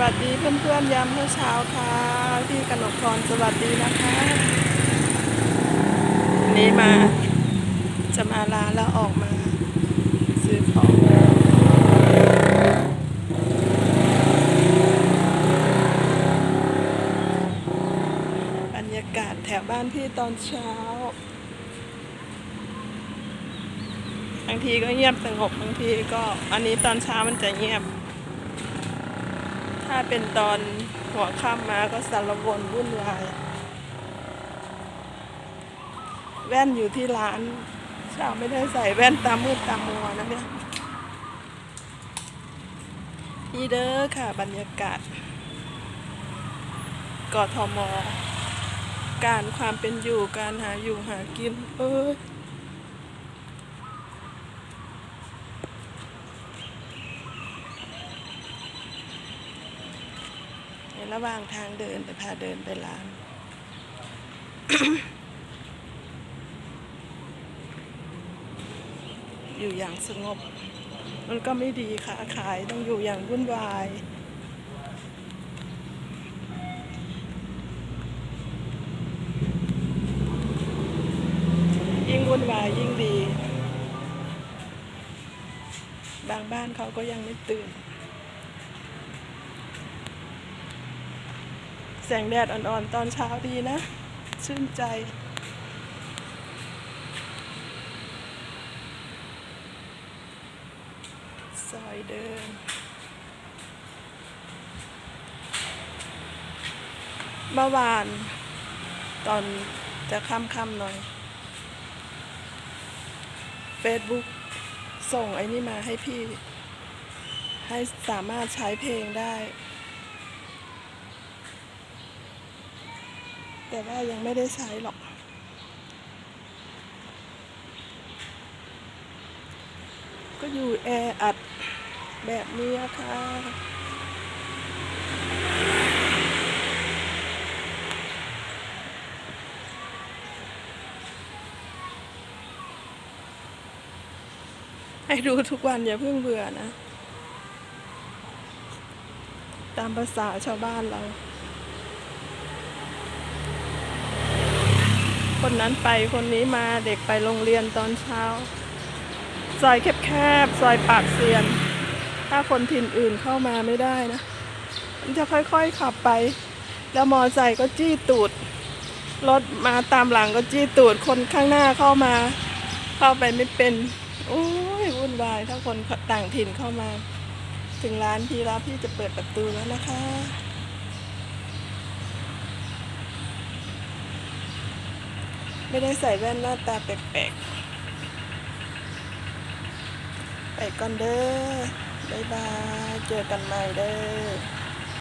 วัสดีเพื่อนๆยามเช้าค่ะพี่กนกพรสวัสดีนะคะวันนี้มาจะมาลาแล้วออกมาซื้อของบรรยากาศแถวบ้านพี่ตอนเช้าบางทีก็เงียบสงบบางทีก็อันนี้ตอนเช้ามันจะเงียบ ถ้าเป็นตอนหัวค่ำมาก็สารวนวุ่นวาย แว่นอยู่ที่ร้านเช้าไม่ได้ใส่แว่นตามืดตามัวนะเนี่ยนี่เด้อค่ะบรรยากาศกทม การความเป็นอยู่การหาอยู่หากิน เอ้ย ระหว่างทางเดินไปพาเดินไปร้าน อยู่อย่างสงบ มันก็ไม่ดีค่ะขายต้องอยู่อย่างวุ่นวายยิ่งวุ่นวายยิ่งดี บางบ้านเขาก็ยังไม่ตื่น แสงแดดอ่อนๆ ตอนเช้าดีนะ ชื่นใจซอยเดินเมื่อวาน ตอนจะค่ำๆหน่อย Facebook ส่งไอ้นี่มาให้พี่ ให้สามารถใช้เพลงได้ แต่ว่ายังไม่ได้ใช้หรอก ก็อยู่แออัดแบบนี้ค่ะให้ดูทุกวันอย่าเพิ่งเบื่อนะ ตามภาษาชาวบ้านเรา คนนั้นไปคนนี้มาเด็กไปโรงเรียนตอนเช้า ซอยแคบๆ ซอยปากเซียน ถ้าคนถิ่นอื่นเข้ามาไม่ได้นะ มันจะค่อยๆขับไป แล้วมอไซค์ก็จี้ตูด รถมาตามหลังก็จี้ตูด คนข้างหน้าเข้ามา เข้าไปไม่เป็นโอ้ยวุ่นวายถ้าคนต่างถิ่นเข้ามา ถึงร้านพี่แล้วพี่จะเปิดประตูแล้วนะคะ ไม่ได้ใส่แว่นหน้าตาแปลกๆ ไปก่อนเด้อ บ๊ายบาย เจอกันใหม่เด้อ